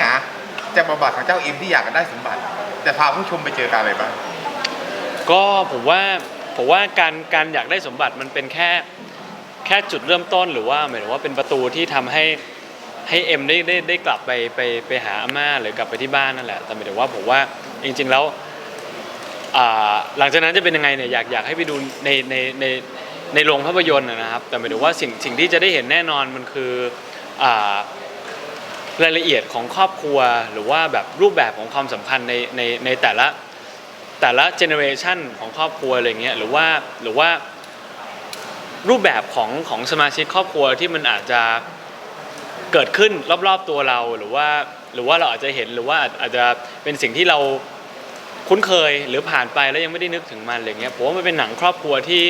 หาจาบทบาของเจ้าเอ็มที่อยากจะได้สมบัติ จะพาผู้ชมไปเจอกันอะไรบ้าง ก็ผมว่าผมว่าการการอยากได้สมบัติมันเป็นแค่แค่จุดเริ่มต้นหรือว่าหมายถึงว่าเป็นประตูที่ทำให้ให้เอ็มได้ได้ได้กลับไปไปไปหาอาม่าหรือกลับไปที่บ้านนั่นแหละแต่หมายถึงว่าผมว่าจริง ๆแล้วอ่าหลังจากนั้นจะเป็นยังไงเนี่ยอยากอยากให้ไปดูในในในในโรงภาพยนตร์นะนะครับ แต่หมายถึงว่าสิ่งสิ่งที่จะได้เห็นแน่นอนมันคืออ่า รายละเอียดของครอบครัว หรือว่าแบบรูปแบบของความสัมพันธ์ในในในแต่ละแต่ละเจเนอเรชันของครอบครัวอะไรเงี้ยหรือว่าหรือว่ารูปแบบของของสมาชิกครอบครัวที่มันอาจจะเกิดขึ้นรอบๆตัวเราหรือว่าหรือว่าเราอาจจะเห็นหรือว่าอาจอาจจะเป็นสิ่งที่เราคุ้นเคยหรือผ่านไปแล้วยังไม่ได้นึกถึงมันอะไรเงี้ยผมว่ามันเป็นหนังครอบครัวที่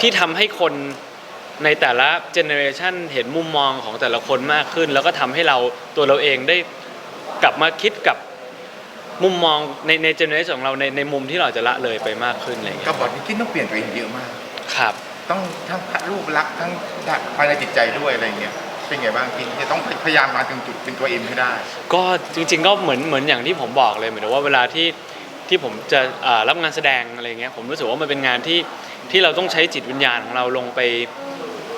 ที่ทำให้คน ในแต่ละเจเนอเรชันเห็นมุมมองของแต่ละคนมากขึ้น แล้วก็ทำให้เราตัวเราเองได้กลับมาคิดกับมุมมองในในเจเนอเรชันของเราในในมุมที่เราจะละเลยไปมากขึ้นอะไรอย่างเงี้กัยบบทนี้คิดต้องเปลี่ยนตัวเองเยอะมาก ครับ ต้องทั้งรูปลักษณ์ทั้งภายในจิตใจด้วยอะไรเงี้ยเป็นไงบ้างจริงจะต้องพยายามมาถึงจุดเป็นตัวเอ็มให้ได้ ก็จริงๆก็เหมือนเหมือนอย่างที่ผมบอกเลยเหมือนว่าเวลาที่ที่ผมจะอ่ารับงานแสดงอะไรเงี้ยผมรู้สึกว่ามันเป็นงานที่ที่เราต้องใช้จิตวิญญาณของเราลงไป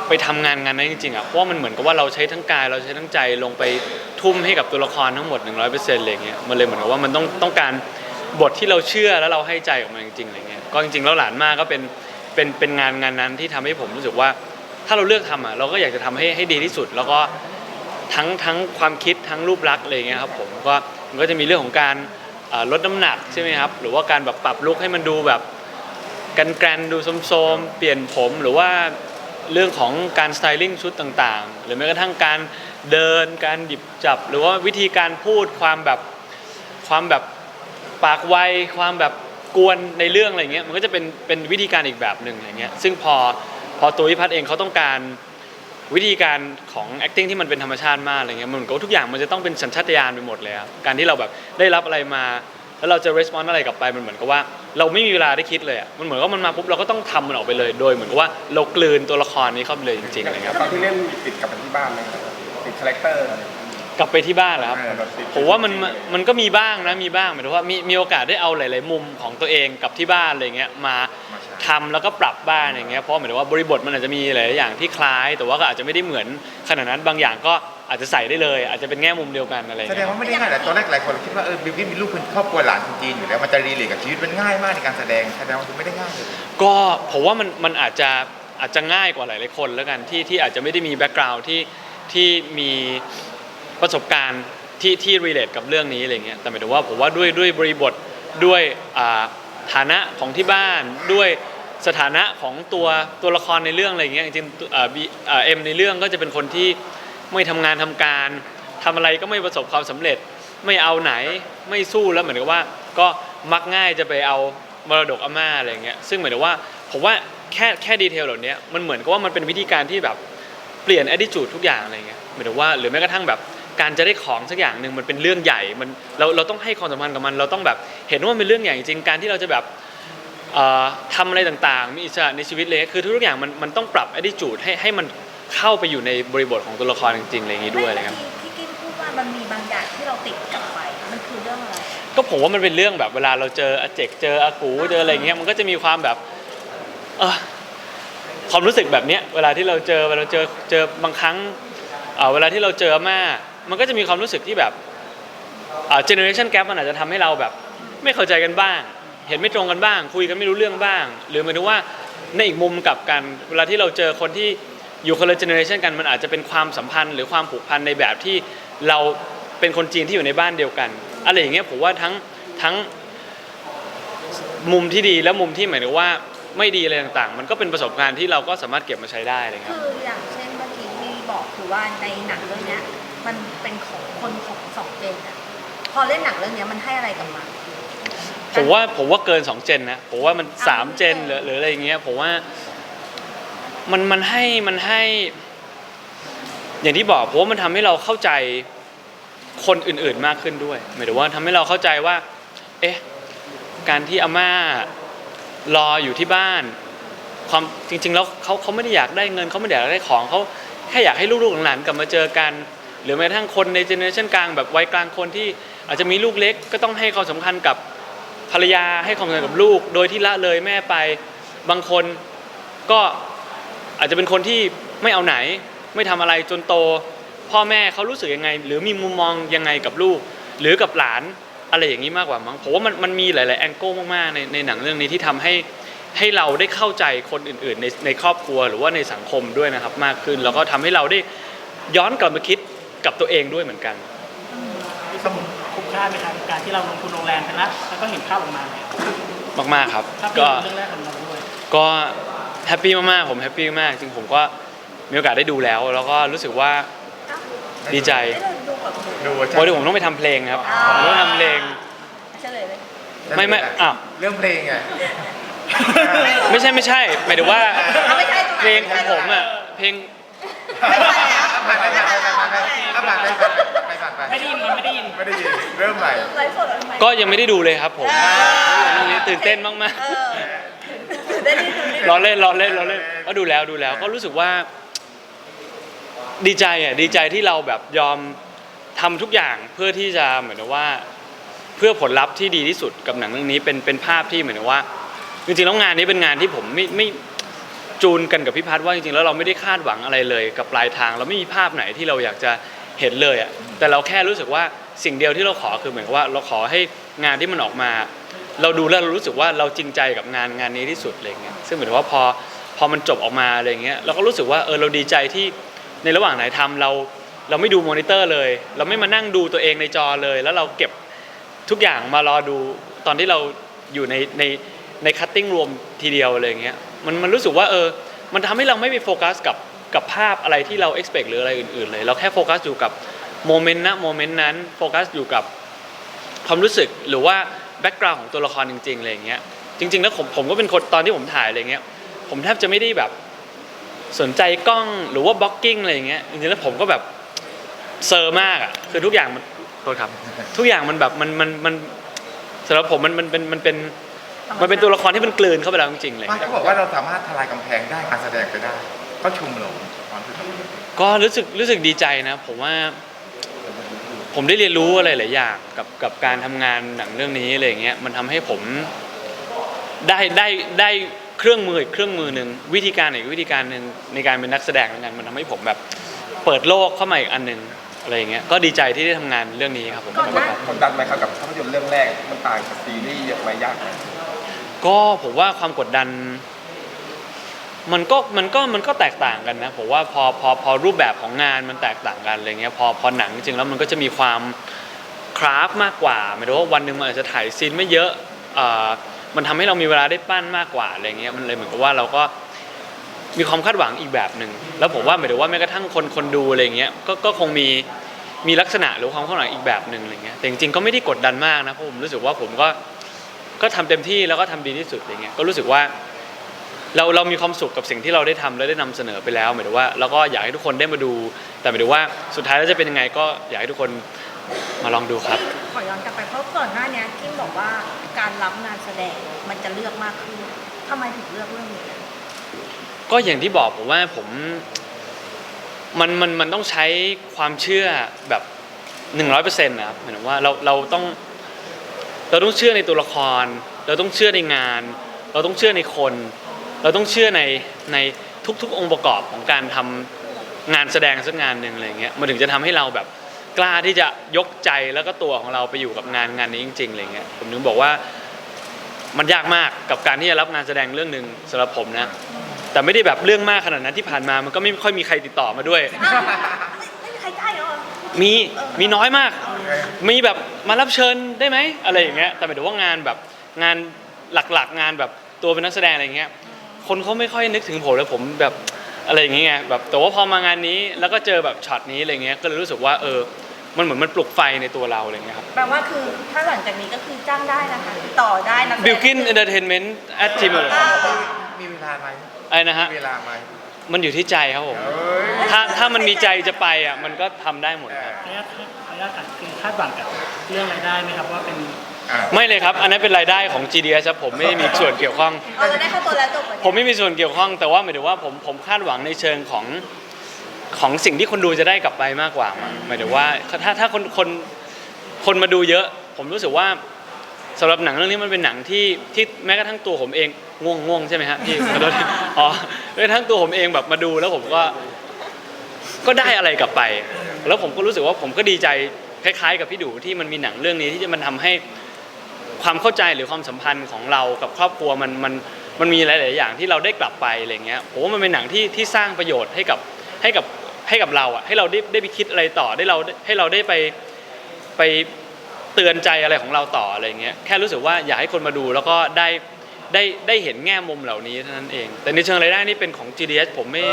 ไปทำงานงานนั้นจริงๆอะเพราะว่ามันเหมือนกับว่าเราใช้ทั้งกายเราใช้ทั้งใจลงไปทุ่มให้กับตัวละครทั้งหมด 100%อะไรเงี้ยมันเลยเหมือนกับว่ามันต้องต้องการบทที่เราเชื่อแล้วเราให้ใจออกมาจริงๆอะไรเงี้ยก็จริงๆแล้วหลานมากก็เป็นเป็นเป็นงานงานนั้นที่ทำให้ผมรู้สึกว่า ถ้าเราเลือกทำอะเราก็อยากจะทำให้ให้ดีที่สุด แล้วก็ทั้งทั้งความคิดทั้งรูปลักษณ์อะไรเงี้ยครับผมก็มันก็จะมีเรื่องของการลดน้ำหนักใช่ไหมครับหรือว่าการแบบปรับลุคให้มันดูแบบกันแกรนดูโสมๆเปลี่ยนผมหรือว่า เรื่องของการสไตลิ่งชุดต่างๆ หรือแม้กระทั่งการเดินการหยิบจับ หรือว่าวิธีการพูดความแบบความแบบปากไวความแบบกวนในเรื่องอะไรเงี้ยมันก็จะเป็นเป็นวิธีการอีกแบบหนึ่งอะไรเงี้ยซึ่งพอพอตัวพิพัฒน์เองเขาต้องการวิธีการของ acting ที่มันเป็นธรรมชาติมากอะไรเงี้ยมันกับว่าทุกอย่างมันจะต้องเป็นสัญชาตญาณไปหมดเลยครับการที่เราแบบได้รับอะไรมา แล้วเราจะ respond อะไรกลับไปมันเหมือนกับว่า เราไม่มีเวลาได้คิดเลยอะมันเหมือนว่ามันมาปุ๊บเราก็ต้องทำมันออกไปเลยโดยเหมือนกับว่าเรากลืนตัวละครนี้เข้าไปเลยจริงๆอะไรเงี้ย ตอนที่เล่นติดกลับไปที่บ้านไหมครับติดคาแรคเตอร์อะไร กลับไปที่บ้านแล้วครับ เออแบบติด ผมว่ามันมันก็มีบ้างนะมีบ้างหมายถึงว่ามีมีโอกาสได้เอาหลาย ๆ มุมของตัวเองกับที่บ้านอะไรเงี้ยมามาใช้ทำแล้วก็ปรับบ้างอย่างเงี้ยเพราะหมายถึงว่าบริบทมันอาจจะมีหลายๆอย่างที่คล้าย แต่ว่าก็อาจจะไม่ได้เหมือนขนาดนั้นบางอย่างก็ อาจจะใส่ได้เลย อาจจะเป็นแง่มุมเดียวกันอะไรแสดงเงี้ยว่าไม่ได้ง่ายแต่ตอนแรกหลายคนคิดว่าเออบิวกิ้นมีลูกเป็นครอบครัวหลานคนจีนอยู่แล้วมันจะรีเลทกับชีวิตมันง่ายมากในการแสดงแสดงว่าไม่ได้ง่ายเลยก็ผมว่ามันมันอาจจะอาจจะง่ายกว่าหลายๆคนแล้วกันที่ที่อาจจะไม่ได้มีแบ็กกราวด์ที่ที่มีประสบการณ์ที่ที่รีเลทกับเรื่องนี้อะไรเงี้ยแต่หมายถึงว่าผมว่าด้วยด้วยบริบทด้วยอ่าฐานะของที่บ้านด้วยสถานะของตัวตัวละครในเรื่องอะไรเงี้ยจริงๆเอ่อบีเอ่อเอ็มในเรื่องก็จะเป็นคนที่ ไม่ทำงานทำการทำอะไรก็ไม่ประสบความสำเร็จ ไม่เอาไหนไม่สู้แล้วเหมือนกับว่า ก็มักง่ายจะไปเอามรดกอาม่าอะไรเงี้ยซึ่งเหมายถึงว่าผมว่าแค่แค่ดีเทลเหล่านี้มันเหมือนกับว่ามันเป็นวิธีการที่แบบเปลี่ยน attitude ทุกอย่างอะไรเงี้ยหมายถึงว่าหรือแม้กระทั่งแบบการจะได้ของสักอย่างหนึ่งมันเป็นเรื่องใหญ่มันเราเราต้องให้ความสำคัญกับมัน เราต้องแบบเห็นว่ามันเป็นเรื่องใหญ่จริงการที่เราจะแบบเอ่อทำอะไรต่างๆ มีอิสระในชีวิตเลยคือทุกๆอย่างมันมันต้องปรับ attitude ให้ให้มัน เข้าไปอยู่ในบริบทของตัวละครจริงๆอะไรอย่างนี้ด้วยอะไรครับที่กินพูดว่ามันมีบางอย่างที่เราติดกลับไป มันคือเรื่องอะไร ก็ผมว่ามันเป็นเรื่องแบบเวลาเราเจออาเจกเจออากูเจออะไรเงี้ยมันก็จะมีความแบบเออความรู้สึกแบบเนี้ยเวลาที่เราเจอเวลาเราเจอเจอบางครั้งเอ่อเวลาที่เราเจออาม่ามันก็จะมีความรู้สึกที่แบบเจเนอเรชันแกรมันอาจจะทำให้เราแบบ ไม่เข้าใจกันบ้าง เห็นไม่ตรงกันบ้าง คุยกันไม่รู้เรื่องบ้าง หรือหมายถึงว่าในอีกมุมกลับกันเวลาที่เราเจอคนที่ อยู่คนละเจเนอเรชันกันมันอาจจะเป็นความสัมพันธ์หรือความผูกพันในแบบที่เราเป็นคนจีนที่อยู่ในบ้านเดียวกันอะไรอย่างเงี้ยผมว่าทั้งทั้งมุมที่ดีและมุมที่หมายถึงว่าไม่ดีอะไรต่างๆ มันก็เป็นประสบการณ์ที่เราก็สามารถเก็บมาใช้ได้อะไรเงี้ยคืออย่างเช่นเมื่อกี้ที่บอกคือว่าในหนังเรื่องเนี้ยมันเป็นของคนของสองเจนอะพอเล่นหนังเรื่องเนี้ยมันให้อะไรกับมันผมว่าผมว่าเกินสองเจนนะผมว่ามันอะสามเจนหรือหรืออะไรอย่างเงี้ยผมว่า มันมันให้มันให้ อย่างที่บอกผมว่ามันทำให้เราเข้าใจคนอื่นๆมากขึ้นด้วยหมายถึงว่าทำให้เราเข้าใจว่า เอ๊ะ การที่อาม่ารออยู่ที่บ้าน ความจริง ๆ แล้วเขาเขาไม่ได้อยากได้เงินเขาไม่ได้อยากได้ของเขาแค่อยากให้ลูกๆหลานๆกลับมาเจอกัน หรือแม้กระทั่งคนในเจเนอเรชันกลางแบบวัยกลางคนที่อาจจะมีลูกเล็กก็ต้องให้ความสำคัญกับภรรยาให้ความสำคัญกับลูก โดยที่ละเลยแม่ไป บางคนก็ อาจจะเป็นคนที่ไม่เอาไหน ไม่ทำอะไรจนโต พ่อแม่เขารู้สึกยังไง หรือมีมุมมองยังไงกับลูก หรือกับหลานอะไรอย่างนี้มากกว่ามั้งผมว่ามันมันมีหลาย ๆ แองเกิลมาก ๆ ในในหนังเรื่องนี้ที่ทำให้ให้เราได้เข้าใจคนอื่น ๆ ในในครอบครัวหรือว่าในสังคมด้วยนะครับมากขึ้น แล้วก็ทำให้เราได้ย้อนกลับมาคิดกับตัวเองด้วยเหมือนกันคุ้มค่าไหมครับการที่เราลงทุนโรงแรมไปแล้วแล้วก็เห็นภาพออกมาเนี่ยมากๆครับภาพยก็นตร์เรื่องแรกของเราด้วยก็ แฮปปี้มากๆผมแฮปปี้มากจริงผมก็มีโอกาสได้ดูแล้ว แล้วก็รู้สึกว่าดีใจไม่ได้ดูแบบดูดูเพราะเดี๋ยวผมต้องไปทำเพลงครับผมต้องทำเพลง เฉลยเลยไม่ไม่อ้าว เรื่องเพลงไง ไม่ใช่ไม่ใช่หมายถึงว่าเอาไม่ใช่ตรงนั้นเพลงของผมอะเพลงไม่ใช่แล้วผ่านไปผ่านไปผ่านไปผ่านไปผ่านไปผ่านไปไม่ได้ยินมันไม่ได้ยิน ไม่ได้ยินเริ่มใหม่ ไลฟ์สดอะไรไหมก็ยังไม่ได้ดูเลยครับผมอ่าเรื่องนี้ตื่นเต้นมากเออถือได้ดีถือได้ๆดี รอเล่นรอเล่นรอเล่นก็ดูแล้วดูแล้วก็รู้สึกว่า ดีใจอะดีใจที่เราแบบยอมทำทุกอย่างเพื่อที่จะเหมือนกับว่า เพื่อผลลัพธ์ที่ดีที่สุดกับหนังเรื่องนี้เป็นเป็นภาพที่เหมือนกับว่าจริงๆแล้วงานนี้เป็นงานที่ผมไม่ไม่จูนกันกับพี่พัฒน์ว่าจริงๆแล้วเราไม่ได้คาดหวังอะไรเลย กับปลายทางเราไม่มีภาพไหนที่เราอยากจะเห็นเลยอะแต่เราแค่รู้สึกว่าสิ่งเดียวที่เราขอคือเหมือนกับว่าเราขอให้งานที่มันออกมา เราดูแล้วเรารู้สึกว่าเราจริงใจกับงานงานนี้ที่สุดอะไรเงี้ยซึ่งเหมือนว่าพอพอมันจบออกมาอะไรเงี้ยเราก็รู้สึกว่าเออเราดีใจที่ในระหว่างไหนทำเราเราไม่ดูมอนิเตอร์เลย เราไม่มานั่งดูตัวเองในจอเลย แล้วเราเก็บทุกอย่างมารอดูตอนที่เราอยู่ในในในคัตติ้งรวมทีเดียวอะไรเงี้ยมันมันรู้สึกว่าเออมันทำให้เราไม่ไปโฟกัสกับกับภาพอะไรที่เรา expect หรืออะไรอื่นๆเลย เราแค่โฟกัสอยู่กับโมเมนต์นะโมเมนต์นั้นโฟกัสอยู่กับความรู้สึกหรือว่า แบ็กกราวน์ของตัวละครจริงๆอะไรอย่างเงี้ยจริง ๆ แล้วผมผมก็เป็นคนตอนที่ผมถ่ายอะไรเงี้ยผมแทบจะไม่ได้แบบสนใจกล้องหรือว่าบล็อกกิ้งอะไรอย่างเงี้ยจริงๆแล้วผมก็แบบเซอร์มากอะคือทุกอย่างมันโทษครับ ทุกอย่างมันแบบมันมันมันสำหรับผมมันมันเป็นมันเป็นมันเป็นตัวละครที่มันกลืนเข้าไปแล้วจริงๆเลยว่าเขาบอกว่าเราสามารถทลายกำแพงได้การแสดงไปได้ ก็ชมเราความรู้สึกก็รู้สึกรู้สึกดีใจนะ ผมว่า ผมได้เรียนรู้อะไรหลายอย่างกับกับการทำงานหนังเรื่องนี้อะไรอย่างเงี้ยมันทำให้ผมได้ได้ได้เครื่องมืออีกเครื่องมือหนึ่งวิธีการอีกวิธีการหนึ่งในการเป็นนักแสดงเหมือนกันมันทำให้ผมแบบเปิดโลกเข้ามาอีกอันหนึ่งอะไรอย่างเงี้ยก็ดีใจที่ได้ทำงานเรื่องนี้ครับผมก่อนหน้ากดดันไหมครับกับภาพยนตร์เรื่องแรกมันต่างจากซีรีส์เยอะไหมยากไหม ก็ผมว่าความกดดัน มันก็มันก็มันก็แตกต่างกันนะผมว่าพอพอพอรูปแบบของงานมันแตกต่างกันอะไรเงี้ยพอพอหนังจริงๆแล้วมันก็จะมีความคราฟมากกว่าหมายถึงว่าวันหนึ่งมันอาจจะถ่ายซีนไม่เยอะมันทำให้เรามีเวลาได้ปั้นมากกว่าอะไรเงี้ยมันเลยเหมือนกับว่าเราก็มีความคาดหวังอีกแบบหนึ่งแล้วผมว่าหมายถึงว่าแม้กระทั่งคนคนดูอะไรเงี้ยก็ก็คงมีมีลักษณะหรือความคาดหวังอีกแบบหนึ่งอะไรเงี้ยแต่จริงๆก็ไม่ได้กดดันมากนะเพราะผมรู้สึกว่าผมก็ก็ทำเต็มที่แล้วก็ทำดีที่สุดอย่างเงี้ยก็รู้สึกว่า เราเรามีความสุขกับสิ่งที่เราได้ทำและได้นำเสนอไปแล้วหมายถึงว่าแล้วก็อยากให้ทุกคนได้มาดู แต่หมายถึงว่าสุดท้ายแล้วจะเป็นยังไงก็อยากให้ทุกคนมาลองดูครับ ขอย้อนกลับไปเพราะก่อนหน้าเนี้ยที่บอกว่าการรับงานแสดงมันจะเลือกมากขึ้นทำไมถึงเลือกเรื่องนี้อะก็อย่างที่บอกผมว่าผมมันมันมันต้องใช้ความเชื่อแบบหนึ่งร้อยเปอร์เซ็นต์นะครับหมายถึงว่าเราเราต้องเราต้องเชื่อในตัวละคร เราต้องเชื่อในงาน เราต้องเชื่อในคน เราต้องเชื่อในในทุกๆ องค์ประกอบของการทำงานแสดงสักงานหนึ่งอะไรเงี้ยมันถึงจะทำให้เราแบบกล้าที่จะยกใจแล้วก็ตัวของเราไปอยู่กับงานงานนี้จริงๆอะไรเงี้ยผมถึงบอกว่ามันยากมากกับการที่จะรับงานแสดงเรื่องหนึ่งสำหรับผมนะ แต่ไม่ได้แบบเรื่องมากขนาดนั้นที่ผ่านมามันก็ไม่ค่อยมีใครติดต่อมาด้วยอ้าวไม่ไม่มีใครได้เหรอมีมีน้อยมาก มีแบบมารับเชิญได้ไหมอะไรอย่างเงี้ยแต่หมายถึงว่างานแบบงานหลักๆ งานแบบตัวเป็นนักแสดงอะไรเงี้ย คนเขาไม่ค่อยนึกถึงผมเลยผมแบบอะไรอย่างเงี้ยแบบแต่ว่าพอมางานนี้แล้วก็เจอแบบช็อตนี้อะไรเงี้ยก็เลยรู้สึกว่าเออมันเหมือนมันปลุกไฟในตัวเราอะไรเงี้ยครับแปลว่าคือถ้าหลังจากนี้ก็คือจ้างได้นะคะติดต่อได้นะบิลกินเอนเตอร์เทนเมนต์ at gmail มีเวลาไหมอะไรนะฮะมีเวลาไหมมันอยู่ที่ใจครับผมเอ้ยถ้าถ้ามันมีใจจะไปอะมันก็ทำได้หมดครับขออนุญาตขออนุญาตถามคือคาดหวังกับเรื่องรายได้ไหมครับว่าเป็น อะไม่เลยครับ อันนั้นเป็นรายได้ของ GDS ครับผมไม่ได้มีส่วนเกี่ยวข้อง เราจะได้เข้าตัวแล้วจบเลยผมไม่มีส่วนเกี่ยวข้องแต่ว่าหมายถึงว่าผมผมคาดหวังในเชิงของขของสิ่งที่คนดูจะได้กลับไปมากกว่ามั้งหมายถึงว่าถ้าถ้าคนคนคนมาดูเยอะ ผมรู้สึกว่าสำหรับหนังเรื่องนี้มันเป็นหนังที่ที่แม้กระทั่งตัวผมเองง่วงง่วงใช่ไหมฮะพี่ขอโทษอ๋อแม้กระทั่งตัวผมเองแบบมาดูแล้วผมก็ก็ได้อะไรกลับไป แล้วผมก็รู้สึกว่าผมก็ดีใจคล้าย ๆ กับพี่ดูที่มันมีหนังเรื่องนี้ที่จะมันทำให้ ความเข้าใจหรือความสัมพันธ์ของเรากับครอบครัวมันมันมันมีหลาย ๆ อย่างที่เราได้กลับไปอะไรเงี้ยผมว่ามันเป็นหนังที่ที่สร้างประโยชน์ให้กับให้กับให้กับเราอะให้เราได้ได้ไปคิดอะไรต่อได้เราให้เราได้ไปไปเตือนใจอะไรของเราต่ออะไรเงี้ยแค่รู้สึกว่าอยากให้คนมาดูแล้วก็ได้ได้ได้เห็นแง่มุมเหล่านี้เท่านั้นเอง แต่ในเชิงรายได้นี่เป็นของ GDS ผมไม่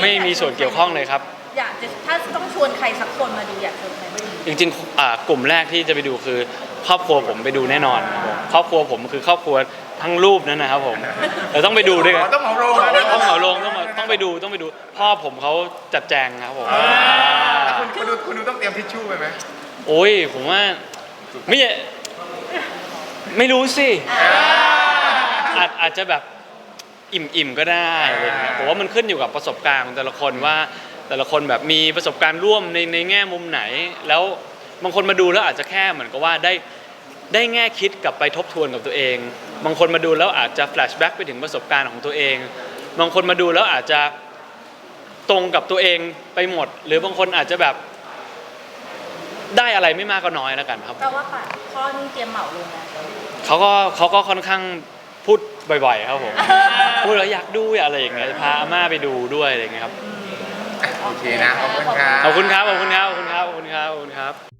ไม่มีส่วนเกี่ยวข้องเลยครับอยากจะถ้าต้องชวนใครสักคนมาดูอยากชวนใครมาดูจริงๆอ่ากลุ่มแรกที่จะไปดูคือ ครอบครัวผมไปดูแน่นอนครับผมครอบครัวผมคือครอบครัวทั้งรูปนั่นนะครับผมแต่ต้องไปดูด้วยกันต้องเหมาโรงนะต้องเหมาลงต้องมาต้องไปดูต้องไปดู พ่อผมเขาจัดแจงครับผมแล้วคุณคุณดูคุณดูต้องเตรียมทิชชู่ไปไหมโอ้ยผมว่าไม่ไม่รู้สิอาจอาจจะแบบอิ่มๆก็ได้อะไรอย่างเงี้ยผมว่ามันขึ้นอยู่กับประสบการณ์ของแต่ละคนว่าแต่ละคนแบบมีประสบการณ์ร่วมในในแง่มุมไหนแล้ว บางคนมาดูแล้วอาจจะแค่เหมือนกับว่าได้ได้แง่คิดกลับไปทบทวนกับตัวเอง บางคนมาดูแล้วอาจจะแฟลชแบ็กไปถึงประสบการณ์ของตัวเอง บางคนมาดูแล้วอาจจะตรงกับตัวเองไปหมด หรือบางคนอาจจะแบบได้อะไรไม่มากก็น้อยแล้วกันครับ แปลว่าป่ะพ่อนี่เตรียมเหมาลงแล้วเขาก็เขาก็ค่อนข้างพูดบ่อยๆ ครับผม พูดแล้วอยากดูอยากอะไรอย่างเงี้ยพาอาม่าไปดูด้วยอะไรอย่างเงี้ยครับ โอเคนะ ขอบคุณครับ ขอบคุณครับ ขอบคุณครับ ขอบคุณครับ ขอบคุณครับขอบคุณครับ